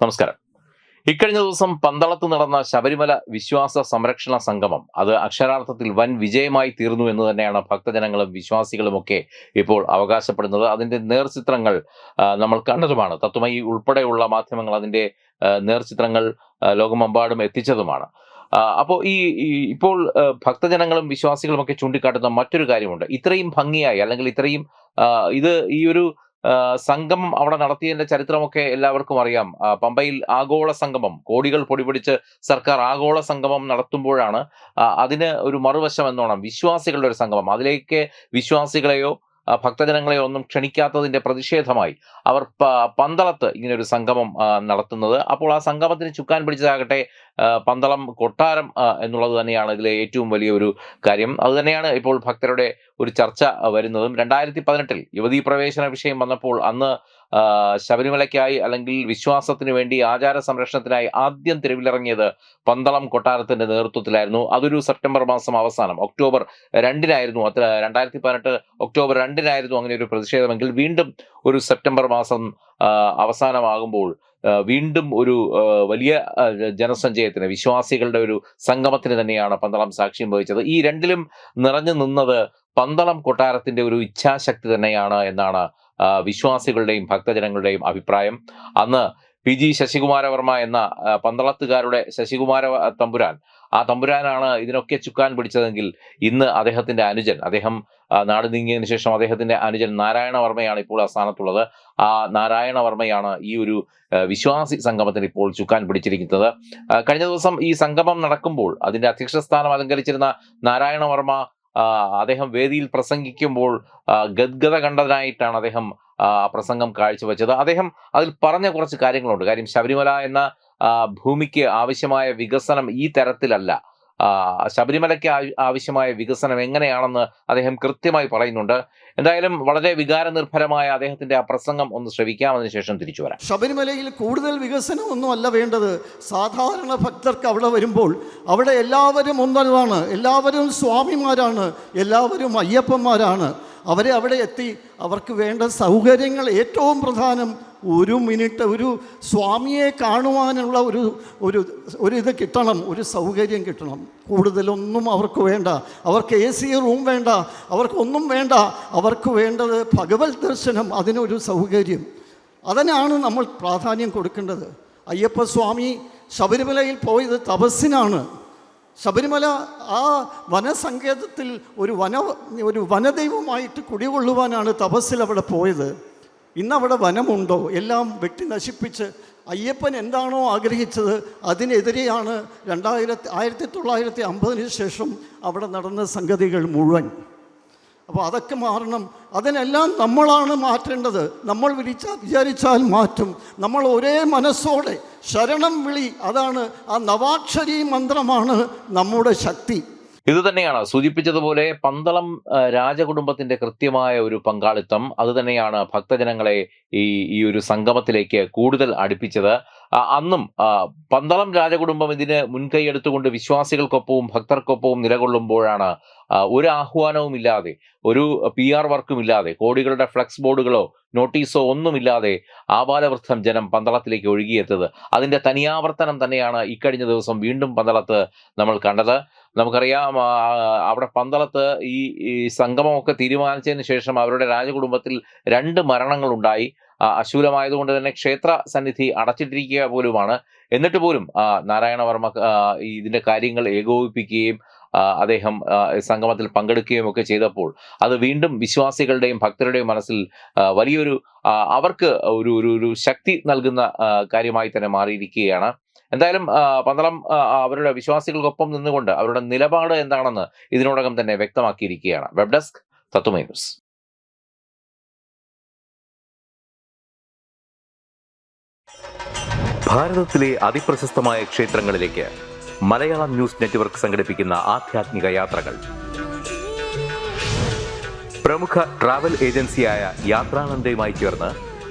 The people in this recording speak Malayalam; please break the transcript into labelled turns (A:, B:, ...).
A: നമസ്കാരം. ഇക്കഴിഞ്ഞ ദിവസം പന്തളത്ത് നടന്ന ശബരിമല വിശ്വാസ സംരക്ഷണ സംഗമം അത് അക്ഷരാർത്ഥത്തിൽ വൻ വിജയമായി തീർന്നു എന്ന് തന്നെയാണ് ഭക്തജനങ്ങളും വിശ്വാസികളുമൊക്കെ ഇപ്പോൾ അവകാശപ്പെടുന്നത്. അതിന്റെ നേർചിത്രങ്ങൾ ചിത്രങ്ങൾ നമ്മൾ കണ്ടതുമാണ്. തത്വമയി ഉൾപ്പെടെയുള്ള മാധ്യമങ്ങൾ അതിന്റെ നേർ നേർചിത്രങ്ങൾ ലോകമെമ്പാടും എത്തിച്ചതുമാണ്. അപ്പോൾ ഈ ഇപ്പോൾ ഭക്തജനങ്ങളും വിശ്വാസികളും ഒക്കെ ചൂണ്ടിക്കാട്ടുന്ന മറ്റൊരു കാര്യമുണ്ട്. ഇത്രയും ഭംഗിയായി അല്ലെങ്കിൽ ഇത്രയും ഇത് ഈ ഒരു സംഗമം അവിടെ നടത്തിയതിന്റെ ചരിത്രമൊക്കെ എല്ലാവർക്കും അറിയാം. പമ്പയിൽ ആഗോള സംഗമം കോടികൾ പൊടിപിടിച്ച് സർക്കാർ ആഗോള സംഗമം നടത്തുമ്പോഴാണ് അതിന് ഒരു മറുവശം എന്നോണം വിശ്വാസികളുടെ ഒരു സംഗമം. അതിലേക്ക് വിശ്വാസികളെയോ ആ, ഭക്തജനങ്ങളെയോ ഒന്നും ക്ഷണിക്കാത്തതിന്റെ പ്രതിഷേധമായി അവർ പന്തളത്ത് ഇങ്ങനെ ഒരു സംഗമം നടത്തുന്നത്. അപ്പോൾ ആ സംഗമത്തിന് ചുക്കാൻ പിടിച്ചതാകട്ടെ പന്തളം കൊട്ടാരം എന്നുള്ളത് തന്നെയാണ് ഇതിലെ ഏറ്റവും വലിയ ഒരു കാര്യം. അതുതന്നെയാണ് ഇപ്പോൾ ഭക്തരുടെ ഒരു ചർച്ച വരുന്നതും. രണ്ടായിരത്തി പതിനെട്ടിൽ യുവതീ പ്രവേശന വിഷയം വന്നപ്പോൾ അന്ന് ശബരിമലയ്ക്കായി അല്ലെങ്കിൽ വിശ്വാസത്തിന് വേണ്ടി ആചാര സംരക്ഷണത്തിനായി ആദ്യം തെരുവിലിറങ്ങിയത് പന്തളം കൊട്ടാരത്തിന്റെ നേതൃത്വത്തിലായിരുന്നു. അതൊരു സെപ്റ്റംബർ മാസം അവസാനം ഒക്ടോബർ രണ്ടിനായിരുന്നു. അത്ര രണ്ടായിരത്തി പതിനെട്ട് ഒക്ടോബർ രണ്ടിനായിരുന്നു അങ്ങനെ ഒരു പ്രതിഷേധമെങ്കിൽ വീണ്ടും ഒരു സെപ്റ്റംബർ മാസം അവസാനമാകുമ്പോൾ വീണ്ടും ഒരു വലിയ ജനസഞ്ചയത്തിന് വിശ്വാസികളുടെ ഒരു സംഗമത്തിന് തന്നെയാണ് പന്തളം സാക്ഷ്യം വഹിച്ചത്. ഈ രണ്ടിലും നിറഞ്ഞു നിന്നത് പന്തളം കൊട്ടാരത്തിന്റെ ഒരു ഇച്ഛാശക്തി തന്നെയാണ് എന്നാണ് വിശ്വാസികളുടെയും ഭക്തജനങ്ങളുടെയും അഭിപ്രായം. അന്ന് പി ജി ശശികുമാരവർമ്മ എന്ന പന്തളത്തുകാരുടെ ശശികുമാര തമ്പുരാൻ ആ തമ്പുരാനാണ് ഇതിനൊക്കെ ചുക്കാൻ പിടിച്ചതെങ്കിൽ ഇന്ന് അദ്ദേഹത്തിന്റെ അനുജൻ അദ്ദേഹം നാട് നീങ്ങിയതിന് ശേഷം അദ്ദേഹത്തിന്റെ അനുജൻ നാരായണവർമ്മയാണ് ഇപ്പോൾ ആ സ്ഥാനത്തുള്ളത് ആ നാരായണവർമ്മയാണ് ഈ ഒരു വിശ്വാസി സംഗമത്തിന് ഇപ്പോൾ ചുക്കാൻ പിടിച്ചിരിക്കുന്നത്. കഴിഞ്ഞ ദിവസം ഈ സംഗമം നടക്കുമ്പോൾ അതിന്റെ അധ്യക്ഷ സ്ഥാനം അലങ്കരിച്ചിരുന്ന നാരായണവർമ്മ അദ്ദേഹം വേദിയിൽ പ്രസംഗിക്കുമ്പോൾ ഗദ്ഗത കണ്ടതിനായിട്ടാണ് അദ്ദേഹം പ്രസംഗം കാഴ്ചവെച്ചത്. അദ്ദേഹം അതിൽ പറഞ്ഞ കുറച്ച് കാര്യങ്ങളുണ്ട്. കാര്യം ശബരിമല എന്ന ഭൂമിക്ക് ആവശ്യമായ വികസനം ഈ തരത്തിലല്ല. ശബരിമലയ്ക്ക് ആവ- ആവശ്യമായ വികസനം എങ്ങനെയാണെന്ന് അദ്ദേഹം കൃത്യമായി പറയുന്നുണ്ട്. എന്തായാലും വളരെ വികാരനിർഭരമായ അദ്ദേഹത്തിന്റെ ആ പ്രസംഗം ഒന്ന് ശ്രവിക്കാം ശേഷം തിരിച്ചു വരാം.
B: ശബരിമലയിൽ കൂടുതൽ വികസനം ഒന്നും അല്ല വേണ്ടത്. സാധാരണ ഭക്തർക്ക് അവിടെ വരുമ്പോൾ അവിടെ എല്ലാവരും ഒന്നതാണ്. എല്ലാവരും സ്വാമിമാരാണ്. എല്ലാവരും അയ്യപ്പന്മാരാണ്. അവരെ അവിടെ എത്തി. അവർക്ക് വേണ്ട സൗകര്യങ്ങൾ ഏറ്റവും പ്രധാനം ഒരു മിനിറ്റ് ഒരു സ്വാമിയെ കാണുവാനുള്ള ഒരു ഒരു ഒരു ഇത് കിട്ടണം ഒരു സൗകര്യം കിട്ടണം. കൂടുതലൊന്നും അവർക്ക് വേണ്ട. അവർക്ക് എ സി റൂം വേണ്ട. അവർക്കൊന്നും വേണ്ട. അവർക്ക് വേണ്ടത് ഭഗവത് ദർശനം അതിനൊരു സൗകര്യം. അതിനാണ് നമ്മൾ പ്രാധാന്യം കൊടുക്കേണ്ടത്. അയ്യപ്പസ്വാമി ശബരിമലയിൽ പോയത് തപസ്സിനാണ്. ശബരിമല ആ വനസങ്കേതത്തിൽ ഒരു വന ഒരു വനദൈവമായിട്ട് കുടികൊള്ളുവാനാണ് തപസ്സിൽ അവിടെ പോയത്. ഇന്നവിടെ വനമുണ്ടോ? എല്ലാം വെട്ടി നശിപ്പിച്ച് അയ്യപ്പൻ എന്താണോ ആഗ്രഹിച്ചത് അതിനെതിരെയാണ് രണ്ടായിരത്തി ആയിരത്തി തൊള്ളായിരത്തി അമ്പതിന് ശേഷം അവിടെ നടന്ന സംഗതികൾ മുഴുവൻ. അപ്പോൾ അതൊക്കെ മാറണം. അതിനെല്ലാം നമ്മളാണ് മാറ്റേണ്ടത്. നമ്മൾ വിളിച്ച വിചാരിച്ചാൽ മാറ്റും. നമ്മൾ ഒരേ മനസ്സോടെ ശരണം വിളി. അതാണ് ആ നവാക്ഷരി മന്ത്രമാണ് നമ്മുടെ ശക്തി.
A: ഇത് തന്നെയാണ് സൂചിപ്പിച്ചതുപോലെ പന്തളം രാജകുടുംബത്തിന്റെ കൃത്യമായ ഒരു പങ്കാളിത്തം. അതുതന്നെയാണ് ഭക്തജനങ്ങളെ ഈ ഈ ഒരു സംഗമത്തിലേക്ക് കൂടുതൽ അടുപ്പിച്ചത്. അന്നും പന്തളം രാജകുടുംബം ഇതിന് മുൻകൈ എടുത്തുകൊണ്ട് വിശ്വാസികൾക്കൊപ്പവും ഭക്തർക്കൊപ്പവും നിലകൊള്ളുമ്പോഴാണ് ഒരു ആഹ്വാനവും ഇല്ലാതെ ഒരു പി ആർ വർക്കും ഇല്ലാതെ കോടികളുടെ ഫ്ലെക്സ് ബോർഡുകളോ നോട്ടീസോ ഒന്നുമില്ലാതെ ആബാലവൃദ്ധം ജനം പന്തളത്തിലേക്ക് ഒഴുകിയെത്തത് അതിന്റെ തനിയാവർത്തനം തന്നെയാണ് ഇക്കഴിഞ്ഞ ദിവസം വീണ്ടും പന്തളത്ത് നമ്മൾ കണ്ടത്. നമുക്കറിയാം അവിടെ പന്തളത്ത് ഈ സംഗമമൊക്കെ തീരുമാനിച്ചതിന് ശേഷം അവരുടെ രാജകുടുംബത്തിൽ രണ്ട് മരണങ്ങളുണ്ടായി. അശൂലമായതുകൊണ്ട് തന്നെ ക്ഷേത്ര സന്നിധി അടച്ചിട്ടിരിക്കുക പോലുമാണ്. എന്നിട്ട് പോലും നാരായണവർമ്മ ഇതിന്റെ കാര്യങ്ങൾ ഏകോപിപ്പിക്കുകയും അദ്ദേഹം സംഗമത്തിൽ പങ്കെടുക്കുകയും ഒക്കെ ചെയ്തപ്പോൾ അത് വീണ്ടും വിശ്വാസികളുടെയും ഭക്തരുടെയും മനസ്സിൽ വലിയൊരു അവർക്ക് ഒരു ഒരു ശക്തി നൽകുന്ന കാര്യമായി തന്നെ മാറിയിരിക്കുകയാണ്. എന്തായാലും പന്തളം അവരുടെ വിശ്വാസികൾക്കൊപ്പം നിന്നുകൊണ്ട് അവരുടെ നിലപാട് എന്താണെന്ന് ഇതിനോടകം തന്നെ വ്യക്തമാക്കിയിരിക്കുകയാണ്. വെബ് ഡെസ്ക് തത്വമൈ ഭാരതത്തിലെ അതിപ്രശസ്തമായ ക്ഷേത്രങ്ങളിലേക്ക് മലയാളം ന്യൂസ് നെറ്റ്വർക്ക് സംഘടിപ്പിക്കുന്ന ആധ്യാത്മിക യാത്രകൾ. പ്രമുഖ ട്രാവൽ ഏജൻസിയായ യാത്രാനന്ദയുമായി ചേർന്ന്